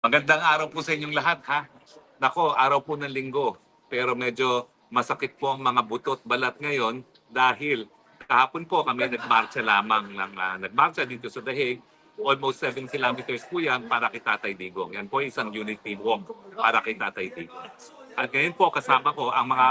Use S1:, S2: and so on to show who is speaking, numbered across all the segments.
S1: Magandang araw po sa inyong lahat ha. Nako, araw po ng linggo. Pero medyo masakit po ang mga butot balat ngayon dahil kahapon po kami nagmarcha lamang ng uh, nagmarcha dito sa Dahig. Almost 7 kilometers po yan para kay Tatay Digong. Yan po isang unity walk para kay Tatay Digong. At ngayon po kasama ko ang mga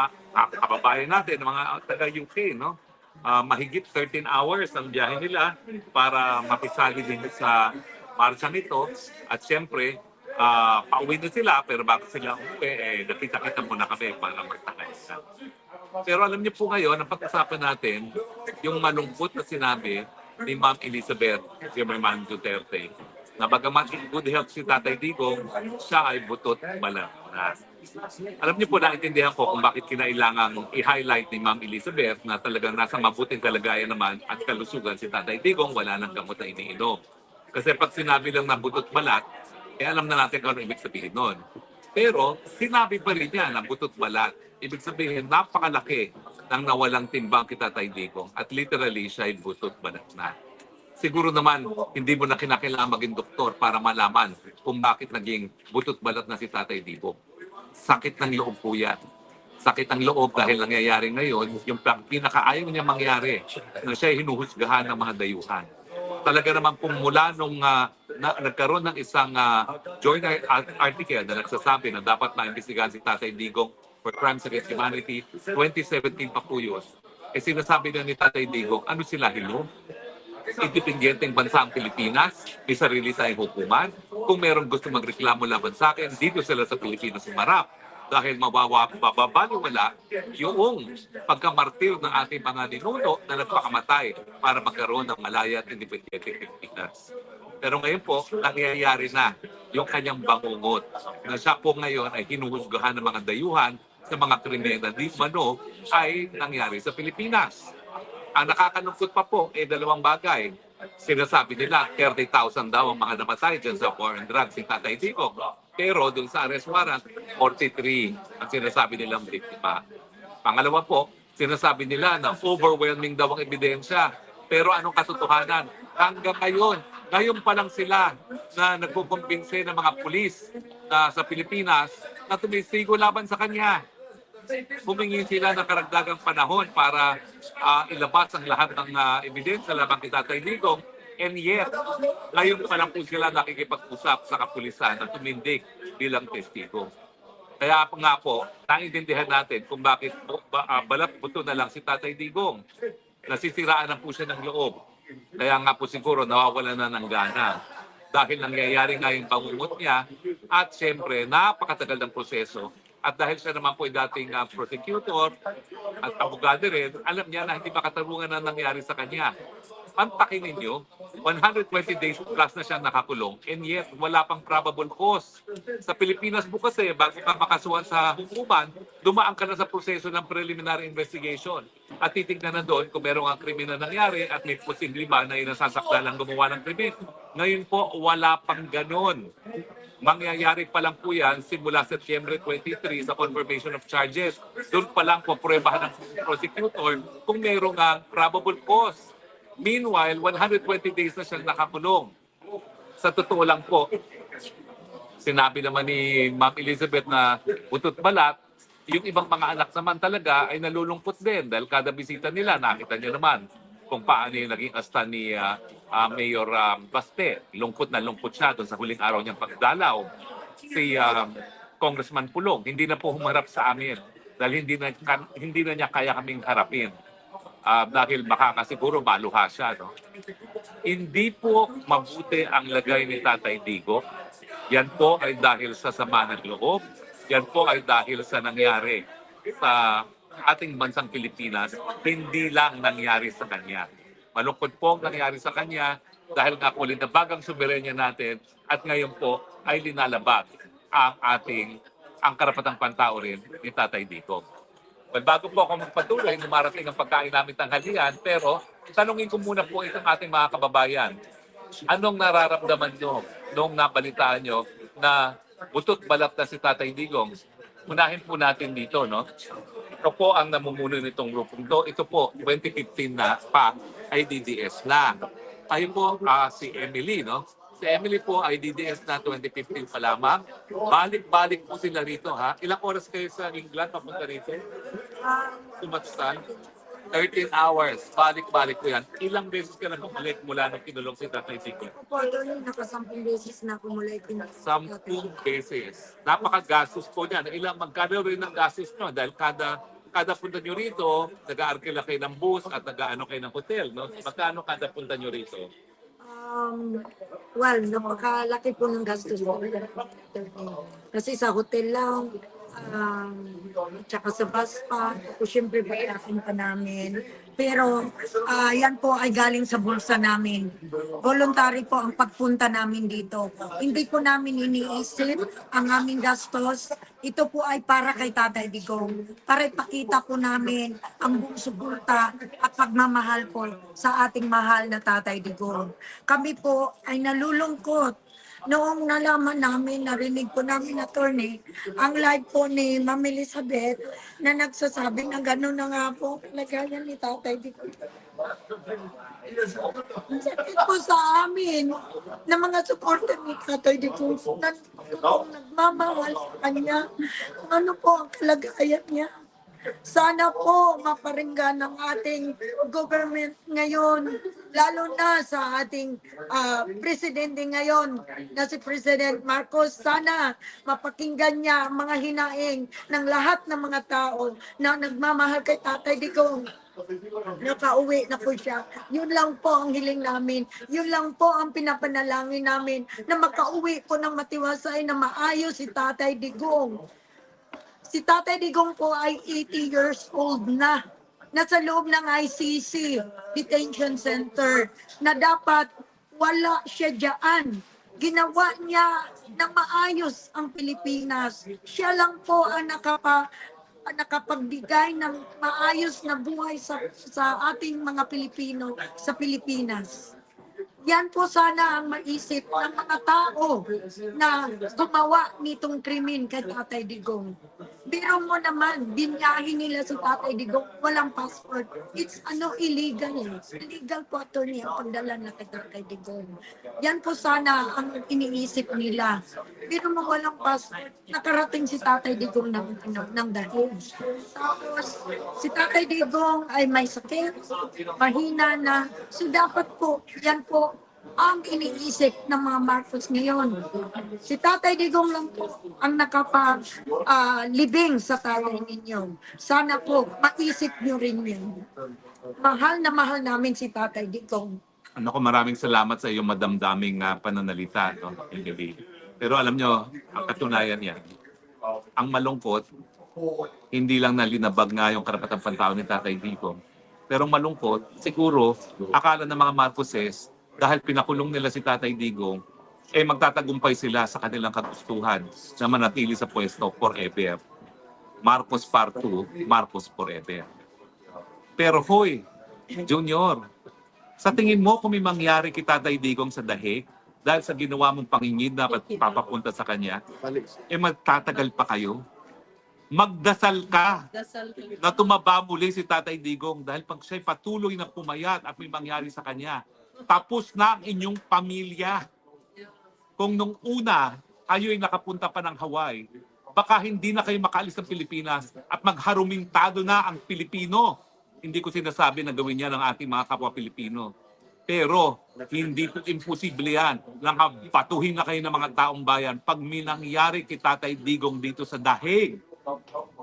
S1: kababayan natin, mga taga-UK, no? Ah, mahigit 13 hours ang biyahe nila para mapisali din sa marcha nito. At siyempre, ah pauwi na sila, pero bago sila umuwi, eh, nakita-kita muna kami para magtakay sila. Pero alam niyo po ngayon, ang pag-usapan natin, yung malungkot na sinabi ni Ma'am Elizabeth Zimmerman Duterte, na bagamat in good health si Tatay Digong, siya ay butot na. Alam niyo po, naintindihan ko kung bakit kinailangang i-highlight ni Ma'am Elizabeth na talagang nasa mabuting kalagayan naman at kalusugan si Tatay Digong, wala nang gamot na iniinom. Kasi pag sinabi lang na butot balat, eh alam na natin kung ano ibig sabihin nun. Pero sinabi pa rin niya na butot balat. Ibig sabihin, napakalaki ng nawalang timbang kita Tatay Digong at literally siya ay butot balat na. Siguro naman, hindi mo na kinakailangan maging doktor para malaman kung bakit naging butot balat na si Tatay Digong. Sakit ng loob po yan. Sakit ng loob dahil nangyayari ngayon, yung pinakaayaw niya mangyari, na siya ay hinuhusgahan ng mga dayuhan talaga naman kung mula nung ah, na, nagkaroon ng isang journal art- article na nagsasabi na dapat maimbestigahan si Tatay Digong for crimes against humanity, 2017 pa po yun. Eh sinasabi na ni Tatay Digong, ano sila hilo? Independenteng bansa ang Pilipinas, may sarili tayong hukuman. Kung meron gusto magreklamo laban sa akin, dito sila sa Pilipinas sumarap dahil mawawa, mababaliwala yung pagkamartir ng ating mga ninuno na nagpakamatay para magkaroon ng malaya at independenteng Pilipinas. Pero ngayon po, nangyayari na yung kanyang bangungot na siya po ngayon ay hinuhusgahan ng mga dayuhan sa mga krimen na di mano ay nangyari sa Pilipinas. Ang nakakalungkot pa po ay dalawang bagay. Sinasabi nila 30,000 daw ang mga namatay dyan sa war and drugs si Tatay Digong. Pero dun sa arrest warrant, 43 ang sinasabi nilang biktima. Pangalawa po, sinasabi nila na overwhelming daw ang ebidensya. Pero anong katotohanan? Hanggang ngayon, ngayon pa lang sila na nagkukumbinse ng mga pulis na sa Pilipinas na tumisigo laban sa kanya humingi sila ng karagdagang panahon para ah, ilabas ang lahat ng uh, ebidensya laban kay Tatay Digong. And yet, ngayon pa lang po sila nakikipag-usap sa kapulisan na tumindig bilang testigo. Kaya po nga po, naintindihan natin kung bakit ba, ah, balat buto na lang si Tatay Digong. Nasisiraan na po siya ng loob. Kaya nga po siguro nawawala na ng gana. Dahil nangyayari nga yung pangungot niya at siyempre napakatagal ng proseso. At dahil siya naman po ay dating ah, prosecutor at abogado rin, alam niya na hindi makatarungan na nangyari sa kanya. Pantakin ninyo, 120 days plus na siya nakakulong and yet wala pang probable cause. Sa Pilipinas po kasi, bago ka makasuhan sa hukuman, dumaan ka na sa proseso ng preliminary investigation. At titignan na doon kung merong ang krimen na nangyari at may posible ba na inasasakta lang gumawa ng krimen. Ngayon po, wala pang ganon. Mangyayari pa lang po yan simula September 23 sa confirmation of charges. Doon pa lang po pruebahan ng prosecutor kung ang probable cause. Meanwhile, 120 days na siyang nakakulong. Sa totoo lang po, sinabi naman ni Ma'am Elizabeth na butot balat, yung ibang mga anak naman talaga ay nalulungkot din dahil kada bisita nila, nakita niyo naman kung paano yung naging asta ni ah, ah, Mayor um, Baste. Lungkot na lungkot siya doon sa huling araw niyang pagdalaw. Si um, Congressman Pulong, hindi na po humarap sa amin dahil hindi na, hindi na niya kaya kaming harapin. Ah, dahil baka siguro maluha siya. No? Hindi po mabuti ang lagay ni Tatay Digo. Yan po ay dahil sa sama ng loob. Yan po ay dahil sa nangyari sa ating bansang Pilipinas, hindi lang nangyari sa kanya. Malungkot po ang nangyari sa kanya dahil nga po linabagang soberenya natin at ngayon po ay linalabag ang ating ang karapatang pantao rin ni Tatay Digo. Well, bago po ako magpatuloy, dumarating ang pagkain namin tanghalian, pero tanungin ko muna po itong ating mga kababayan. Anong nararamdaman nyo nung nabalitaan nyo na butot balat na si Tatay Digong? Unahin po natin dito, no? Ito po ang namumuno nitong grupong to. Ito po, 2015 na pa, ay na. Tayo po, ah, si Emily, no? Si Emily po ay DDS na 2015 pa lamang. Balik-balik po sila rito ha. Ilang oras kayo sa England papunta rito? Too much time? 13 hours. Balik-balik po yan. Ilang beses ka na bumalik mula nung kinulong si Tatay Tiko?
S2: Ako po, doon nakasampung beses na itinatay.
S1: Sampung beses. Napakagastos po niyan. Ilang magkano rin ang gastos nyo? Dahil kada kada punta nyo rito, nag-aarkila kayo ng bus at nag-ano kayo ng hotel. No? Magkano kada punta nyo rito?
S2: Um, well, napakalaki po ng gastos ko. Kasi sa hotel lang, um, tsaka sa bus pa, o syempre pagkasin pa namin. Pero ah, yan po ay galing sa bulsa namin. Voluntary po ang pagpunta namin dito. Hindi po namin iniisip ang aming gastos. Ito po ay para kay Tatay Digong. Para ipakita po namin ang buong at pagmamahal po sa ating mahal na Tatay Digong. Kami po ay nalulungkot Noong nalaman namin, narinig po namin attorney, ang live po ni Ma'am Elizabeth na nagsasabi na gano'n na nga po kalagayan ni Tatay Digong. Ang sakit po sa amin na mga supporter ni Tatay Digong na nagmamahal sa kanya. Kung ano po ang kalagayan niya. Sana po maparinggan ng ating government ngayon, lalo na sa ating ah, presidente ngayon na si President Marcos. Sana mapakinggan niya ang mga hinaing ng lahat ng mga tao na nagmamahal kay Tatay Digong nakauwi na po siya. Yun lang po ang hiling namin. Yun lang po ang pinapanalangin namin na makauwi po ng matiwasay na maayos si Tatay Digong. Si Tatay Digong po ay 80 years old na. Nasa loob ng ICC, Detention Center, na dapat wala siya dyan. Ginawa niya na maayos ang Pilipinas. Siya lang po ang nakapa, nakapagbigay ng maayos na buhay sa, sa ating mga Pilipino sa Pilipinas. Yan po sana ang maisip ng mga tao na gumawa nitong krimen kay Tatay Digong. Biro mo naman, binyahin nila si Tatay Digong, walang passport. It's ano, illegal. Illegal po attorney ang pagdala na kay Tatay Digong. Yan po sana ang iniisip nila. Biro mo walang passport, nakarating si Tatay Digong ng, ng, ng dahil. Tapos, si Tatay Digong ay may sakit, mahina na. So dapat po, yan po ang iniisip ng mga Marcos ngayon. Si Tatay Digong lang po ang nakapag-libing sa tatay ninyo. Sana po, maisip nyo rin yun. Mahal na mahal namin si Tatay Digong.
S1: Ano ko maraming salamat sa iyong madamdaming uh, pananalita, no, Emily. Pero alam nyo, ang katunayan yan, ang malungkot, hindi lang nalinabag nga yung karapatang pantao ni Tatay Digong. Pero malungkot, siguro, akala ng mga Marcoses, dahil pinakulong nila si Tatay Digong, eh magtatagumpay sila sa kanilang kagustuhan na manatili sa pwesto forever. Marcos Part 2, Marcos Forever. Pero hoy, Junior, sa tingin mo kung may mangyari kay Tatay Digong sa dahig, dahil sa ginawa mong pangingid na papapunta sa kanya, eh magtatagal pa kayo? Magdasal ka na tumaba muli si Tatay Digong dahil pag siya'y patuloy na pumayat at may mangyari sa kanya, tapos na ang inyong pamilya. Kung nung una, kayo'y nakapunta pa ng Hawaii, baka hindi na kayo makaalis ng Pilipinas at magharumintado na ang Pilipino. Hindi ko sinasabi na gawin yan ng ating mga kapwa Pilipino. Pero hindi po imposible yan. Nakabatuhin na kayo ng mga taong bayan pag may nangyari kay Tatay Digong dito sa dahig.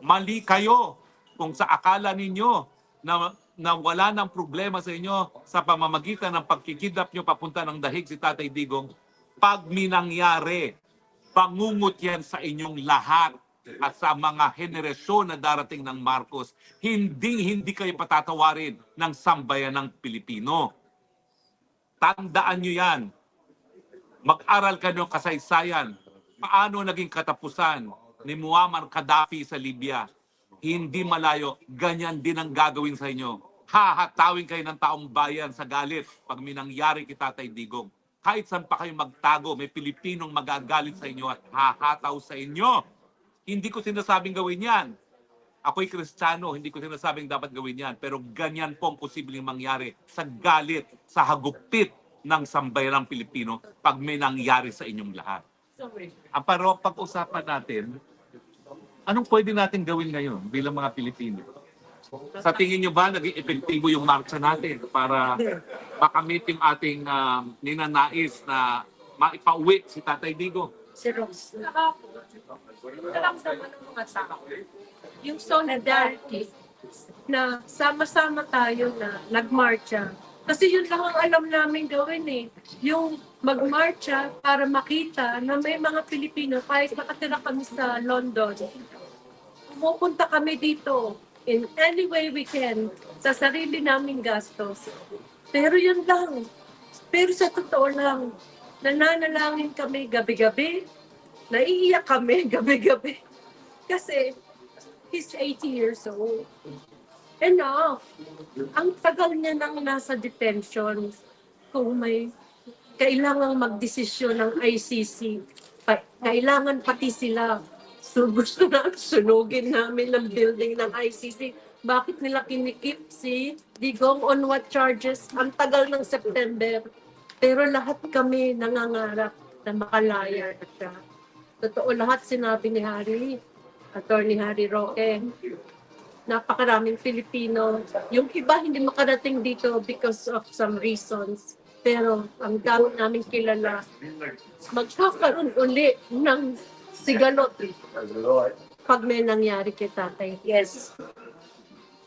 S1: Mali kayo kung sa akala ninyo na, na wala ng problema sa inyo sa pamamagitan ng pagkikidnap nyo papunta ng dahig si Tatay Digong, pag may nangyari, pangungot yan sa inyong lahat at sa mga henerasyon na darating ng Marcos, hindi hindi kayo patatawarin ng sambayan ng Pilipino. Tandaan nyo yan. Mag-aral ka ng kasaysayan. Paano naging katapusan ni Muammar Gaddafi sa Libya? Hindi malayo, ganyan din ang gagawin sa inyo. Hahatawin kayo ng taong bayan sa galit pag may nangyari kay Tatay Digong. Kahit saan pa kayo magtago, may Pilipinong magagalit sa inyo at hahataw sa inyo. Hindi ko sinasabing gawin yan. Ako'y kristyano, hindi ko sinasabing dapat gawin yan. Pero ganyan po ang posibleng mangyari sa galit, sa hagupit ng sambayanang Pilipino pag may nangyari sa inyong lahat. Ang pero pag-usapan natin, anong pwede natin gawin ngayon bilang mga Pilipino? Sa tingin nyo ba naging epektibo yung marcha natin para makamit yung ating ah, ninanais na maipauwi si Tatay Digo?
S3: Si Rose.
S4: Naramdaman ng mga. Yung solidarity na sama-sama tayo na nagmarcha. Kasi yun lang ang alam namin gawin eh. Yung magmarcha para makita na may mga Pilipino, kahit nakatira kami sa London, pumupunta kami dito in any way we can sa sarili naming gastos. Pero yun lang. Pero sa totoo lang, nananalangin kami gabi-gabi, naiiyak kami gabi-gabi. Kasi he's 80 years old. Enough. Ang tagal niya nang nasa detention. Kung may kailangang magdesisyon ng ICC, pa, kailangan pati sila. So gusto na sunugin namin ng building ng ICC. Bakit nila kinikip si Digong on what charges? Ang tagal ng September. Pero lahat kami nangangarap na makalaya na siya. Totoo lahat sinabi ni Harry, Attorney Harry Roque. Napakaraming Pilipino. Yung iba hindi makarating dito because of some reasons. Pero ang dami namin kilala, magkakaroon uli ng sigalot pag may nangyari kay tatay. Yes.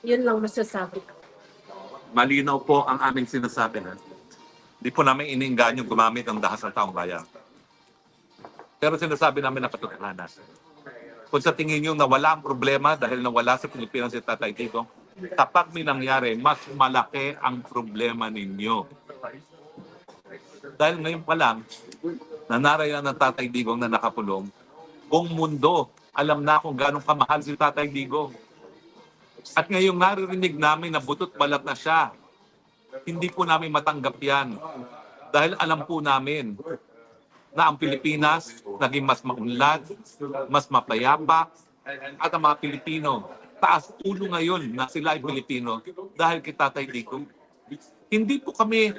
S4: Yun lang masasabi ko.
S1: Malinaw po ang aming sinasabi na hindi po namin iniinganyo gumamit ng dahas ng taong bayan. Pero sinasabi namin na katotohanan. Kung sa tingin nyo na wala ang problema dahil nawala sa Pilipinas si Tatay Digong, kapag may nangyari, mas malaki ang problema ninyo. Dahil ngayon pa lang, nanarayan ng Tatay Digong na nakapulong, buong mundo alam na kung gano'ng kamahal si Tatay Digong. At ngayong naririnig namin na butot balat na siya, hindi po namin matanggap yan. Dahil alam po namin na ang Pilipinas naging mas maunlad, mas mapayapa, at ang mga Pilipino, taas ulo ngayon na sila ay Pilipino dahil kay Tatay Digong. Hindi po kami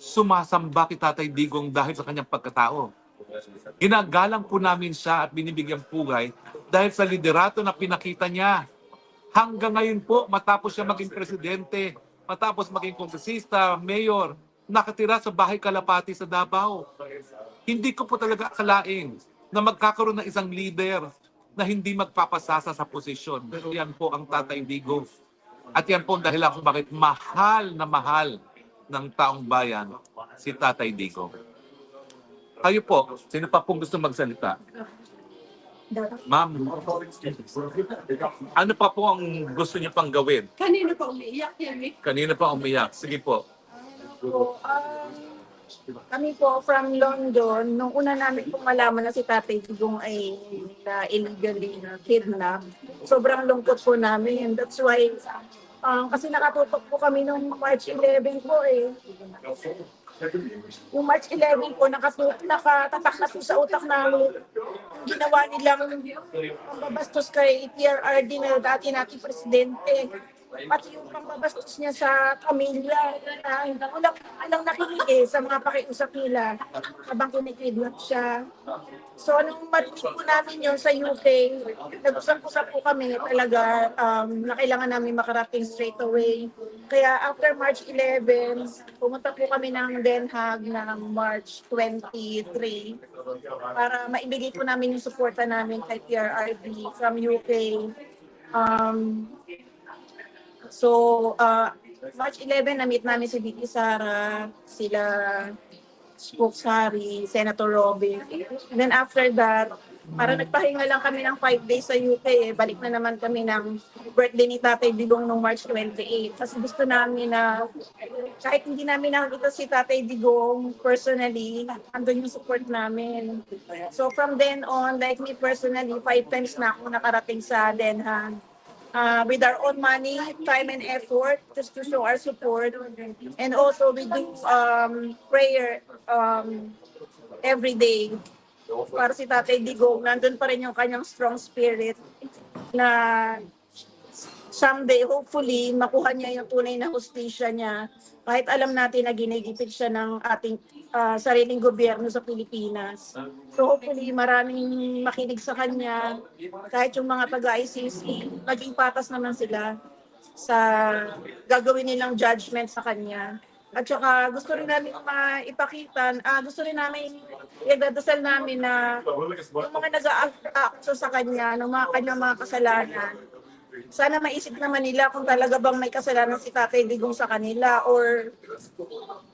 S1: sumasamba kay Tatay Digong dahil sa kanyang pagkatao. Ginagalang po namin siya at binibigyan pugay dahil sa liderato na pinakita niya. Hanggang ngayon po, matapos siya maging presidente, matapos maging kongresista, mayor, nakatira sa bahay Kalapati sa Davao. Hindi ko po talaga akalain na magkakaroon ng isang leader na hindi magpapasasa sa posisyon. Pero yan po ang Tatay Digo. At yan po ang dahilan kung bakit mahal na mahal ng taong bayan si Tatay Digo. Kayo po, sino pa pong gusto magsalita? Ma'am, ano pa po ang gusto niyo pang gawin?
S4: Kanino pa umiiyak yan eh?
S1: Kanina pa umiyak. Sige po.
S3: po, um, kami po from London, nung una namin pong malaman na si Tatay Digong ay na illegally na kidnap, sobrang lungkot po namin. That's why, um, kasi nakatutok po kami nung March 11 po eh. Yung March 11 po, nakatutok, nakatatak na po sa utak namin. Ginawa nilang pambabastos kay TRRD na dati nating presidente pati yung pambabastos niya sa pamilya na walang, walang nakinig eh sa mga pakiusap nila habang kinikidnap siya. So nung marinig po namin yun sa UK, nag-usap-usap po kami talaga um, na kailangan namin makarating straight away. Kaya after March 11, pumunta po kami ng Den Haag ng March 23 para maibigay po namin yung suporta namin kay PRRD from UK. Um, So, uh, March 11, na-meet namin si Vicky Sara, sila Spokes Harry, Senator Robin. And then after that, para nagpahinga lang kami ng five days sa UK, eh, balik na naman kami ng birthday ni Tatay Digong noong March 28. Kasi gusto namin na kahit hindi namin nakikita si Tatay Digong personally, andun yung support namin. So from then on, like me personally, five times na ako nakarating sa Den Haag uh, with our own money, time and effort just to show our support. And also we do um, prayer um, every day para si Tatay Digong. Nandun pa rin yung kanyang strong spirit na someday, hopefully, makuha niya yung tunay na hustisya niya. Kahit alam natin na ginigipit siya ng ating ah, sariling gobyerno sa Pilipinas. So hopefully, maraming makinig sa kanya. Kahit yung mga taga-ICC, maging patas naman sila sa gagawin nilang judgment sa kanya. At saka gusto rin namin maipakita, ah gusto rin namin, iagdadasal namin na yung mga nag-aakto sa kanya, ng mga kanyang mga kasalanan, sana maisip naman nila kung talaga bang may kasalanan si Tatay Digong sa kanila or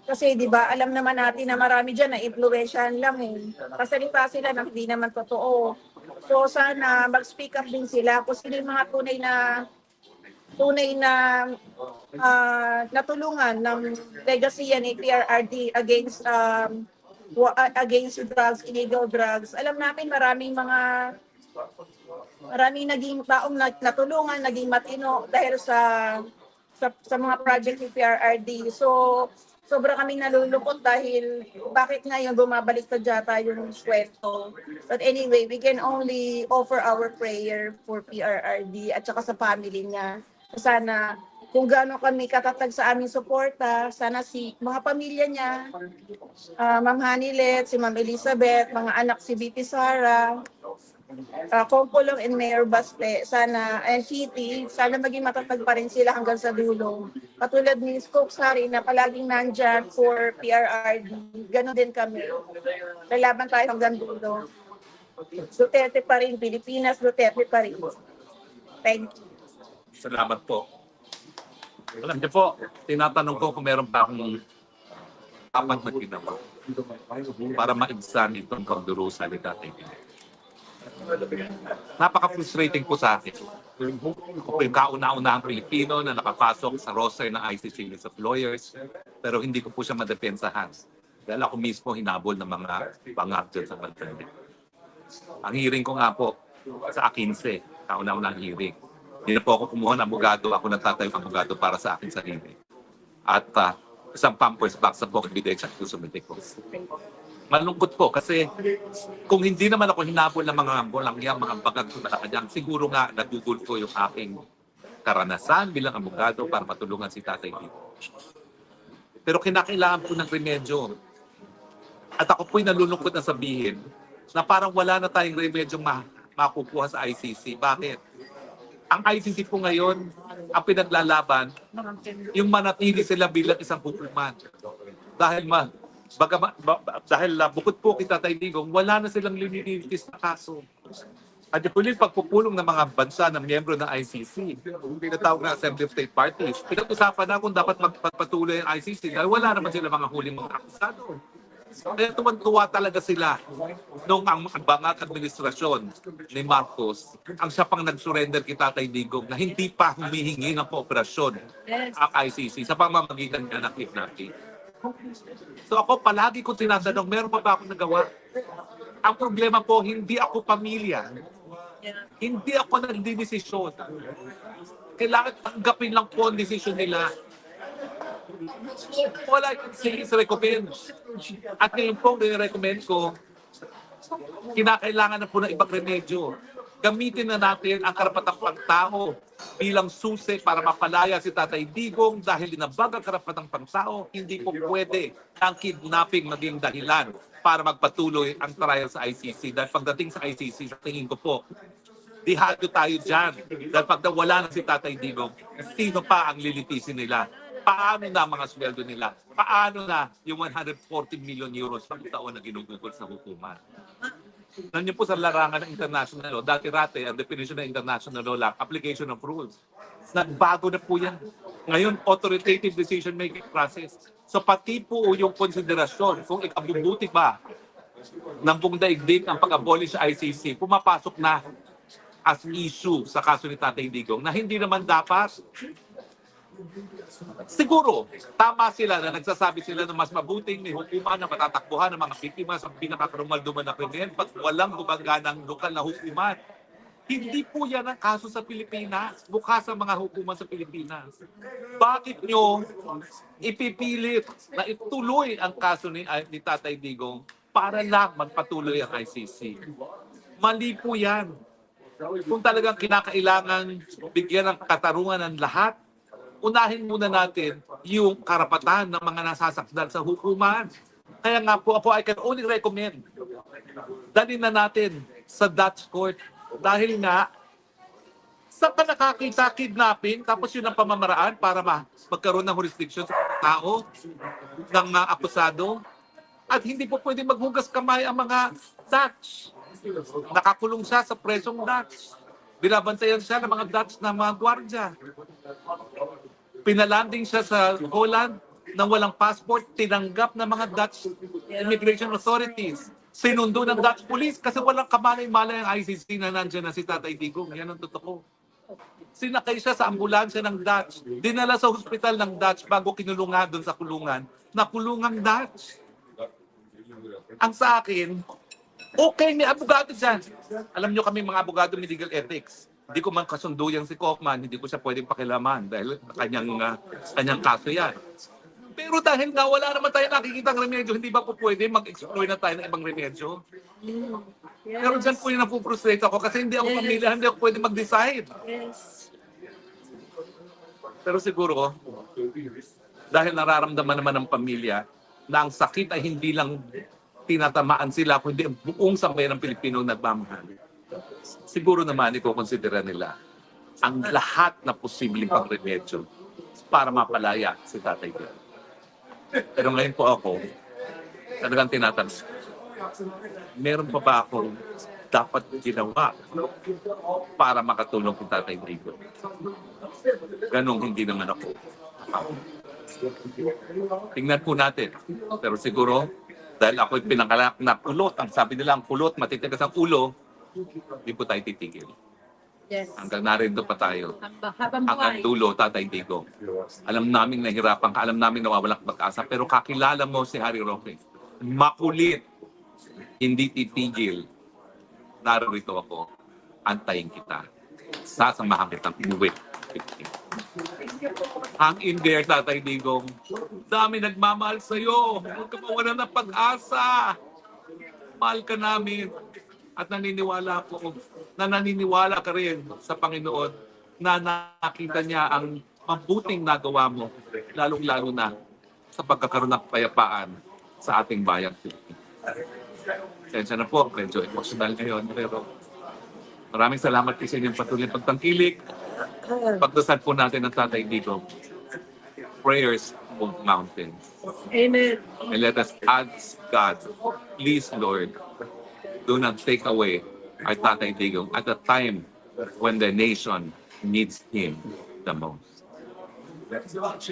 S3: kasi 'di ba alam naman natin na marami diyan na impluwensyahan lang eh. Kasalita sila na hindi naman totoo. So sana mag-speak up din sila kung sino yung mga tunay na tunay na ah, natulungan ng legacy ni PRRD against um, against drugs, illegal drugs. Alam namin maraming mga maraming naging taong nat- natulungan, naging matino dahil sa sa, sa mga project ni PRRD. So, sobra kaming nalulungkot dahil bakit ngayon bumabalik sa yata yung kwento. But anyway, we can only offer our prayer for PRRD at saka sa family niya. Sana kung gaano kami katatag sa aming suporta, sana si mga pamilya niya, ah, Ma'am Hanilet, si Ma'am Elizabeth, mga anak si BP Sara, uh, Kompolong and Mayor Baste, sana, and Kitty, sana maging matatag pa rin sila hanggang sa dulo. Katulad ni Scope Sari na palaging nandyan for PRRD, gano'n din kami. Lalaban tayo hanggang dulo. Duterte pa rin, Pilipinas, Duterte pa rin. Thank you.
S1: Salamat po. Alam niyo po, tinatanong ko kung meron pa akong dapat na ginawa para maibsan itong kagdurusa ni Digong. Napaka-frustrating po sa akin. Ako po yung kauna-unahang Pilipino na nakapasok sa roster ng ICC List of Lawyers, pero hindi ko po siya madepensahan. Dahil ako mismo hinabol ng mga bangag dyan sa Maltene. Ang hearing ko nga po sa A15, kauna-unahang hearing. Hindi na po ako kumuha ng abogado, ako nagtatayong abogado para sa akin sarili. At uh, isang pampers box sa po ebidensya ko sumite ko. Malungkot po kasi kung hindi naman ako hinabol ng mga bulangyang, mga bagag na kanyang, siguro nga nagugol ko yung aking karanasan bilang abogado para matulungan si Tatay Tito. Pero kinakailangan po ng remedyo. At ako po'y nalulungkot na sabihin na parang wala na tayong remedyo ma makukuha sa ICC. Bakit? Ang ICC po ngayon, ang pinaglalaban, yung manatili sila bilang isang hukuman. Dahil ma, baga, ba, dahil uh, bukod po kita Tatay wala na silang linilitis na kaso. At yung pagpupulong ng mga bansa na miyembro ng ICC, tinatawag na Assembly of State Parties, pinag-usapan na kung dapat magpatuloy ang ICC dahil wala naman sila mga huling mga akusado. Kaya tuwan-tuwa talaga sila nung ang bangat administrasyon ni Marcos ang siya pang nag-surrender kay Tatay Digong na hindi pa humihingi ng kooperasyon ang ICC sa pamamagitan niya ng kidnapping. So ako palagi ko tinatanong, meron pa ba akong nagawa? Ang problema po, hindi ako pamilya. Hindi ako nagdidesisyon. Kailangan tanggapin lang po ang desisyon nila. Wala yung sige recommend. At ngayon po, recommend ko, kinakailangan na po ng ibang remedyo. Gamitin na natin ang karapatang pangtao bilang susi para mapalaya si Tatay Digong dahil inabag ang karapatang pangtao, hindi po pwede ang kidnapping maging dahilan para magpatuloy ang trial sa ICC. Dahil pagdating sa ICC, sa tingin ko po, dihado tayo dyan. Dahil pag nawala na si Tatay Digong, sino pa ang lilitisin nila? Paano na mga sweldo nila? Paano na yung 140 million euros pag taon na ginugugol sa hukuman? Nandiyan po sa larangan ng international law. Dati-rate, ang definition ng international law lang, application of rules. Nagbago na po yan. Ngayon, authoritative decision-making process. So pati po yung konsiderasyon kung ikabubuti ba ng buong daigdig ang pag-abolish ICC, pumapasok na as issue sa kaso ni Tatay Digong na hindi naman dapat Siguro, tama sila na nagsasabi sila na mas mabuting may hukuman na matatakbuhan ng mga biktima sa pinakarumalduman na krimen pag walang gumaganang lokal na hukuman. Hindi po yan ang kaso sa Pilipinas. Bukas sa mga hukuman sa Pilipinas. Bakit nyo ipipilit na ituloy ang kaso ni, ni Tatay Digong para lang magpatuloy ang ICC? Mali po yan. kung talagang kinakailangan bigyan ng katarungan ng lahat, unahin muna natin yung karapatan ng mga nasasakdal sa hukuman. Kaya nga po ako, I can only recommend, dalhin na natin sa Dutch court dahil nga sa ka nakakita kidnapping tapos yun ang pamamaraan para ma magkaroon ng jurisdiction sa tao ng uh, akusado at hindi po pwede maghugas kamay ang mga Dutch. Nakakulong siya sa presong Dutch. Binabantayan siya ng mga Dutch na mga gwardya. Pinalanding siya sa Holland nang walang passport, tinanggap ng mga Dutch immigration authorities. Sinundo ng Dutch police kasi walang kamalay-malay ang ICC na nandiyan na si Tatay Digong. Yan ang totoo. Sinakay siya sa ambulansya ng Dutch. Dinala sa hospital ng Dutch bago kinulungan doon sa kulungan. Nakulungang Dutch. Ang sa akin, okay, may abogado dyan. Alam nyo kami mga abogado may legal ethics. Hindi ko man kasundo yan si Kaufman, hindi ko siya pwedeng pakilaman dahil kanyang, uh, kanyang kaso yan. Pero dahil nga wala naman tayo nakikita ng remedyo, hindi ba po pwede mag-explore na tayo ng ibang remedyo? Pero dyan po yung napuprostrate ako kasi hindi ako pamilya, hindi ako pwede mag-decide.
S4: Yes.
S1: Pero siguro, dahil nararamdaman naman ng pamilya na ang sakit ay hindi lang tinatamaan sila, kundi ang buong sambayan ng Pilipino nagmamahal. Siguro naman iko-considera nila ang lahat na posibleng pang remedyo para mapalaya si Tatay Bill. Pero ngayon po ako, talagang tinatanong, meron pa ba ako dapat ginawa para makatulong kay Tatay Bill? Ganong hindi naman ako. Tingnan po natin. Pero siguro, dahil ako'y pinangalak na kulot, ang sabi nila ang kulot, matitigas ang ulo, hindi po tayo titigil.
S4: Yes.
S1: Hanggang narito pa tayo.
S4: Habang
S1: Hanggang
S4: buhay.
S1: dulo, Tatay Digo. Alam namin nahihirapan ka, alam namin nawawalang pag-asa, pero kakilala mo si Harry Roque. Makulit, hindi titigil. Narito ako, antayin kita. Sasamahan kitang inuwi. Hang in there, Tatay Digong. Dami nagmamahal sa'yo. Huwag ka mawalan ng pag-asa. Mahal ka namin. At naniniwala ako na naniniwala ka rin sa Panginoon na nakita niya ang mabuting nagawa mo, lalong-lalo na sa pagkakaroon ng kapayapaan sa ating bayan. Sensya na po, medyo emotional ngayon, pero maraming salamat po sa inyong patuloy pagtangkilik. Pagdasal po natin ang Tatay Digong. Prayers move mountains.
S4: Amen.
S1: And let us ask God, please Lord, do not take away our Tatay Digong at a time when the nation needs Him the most.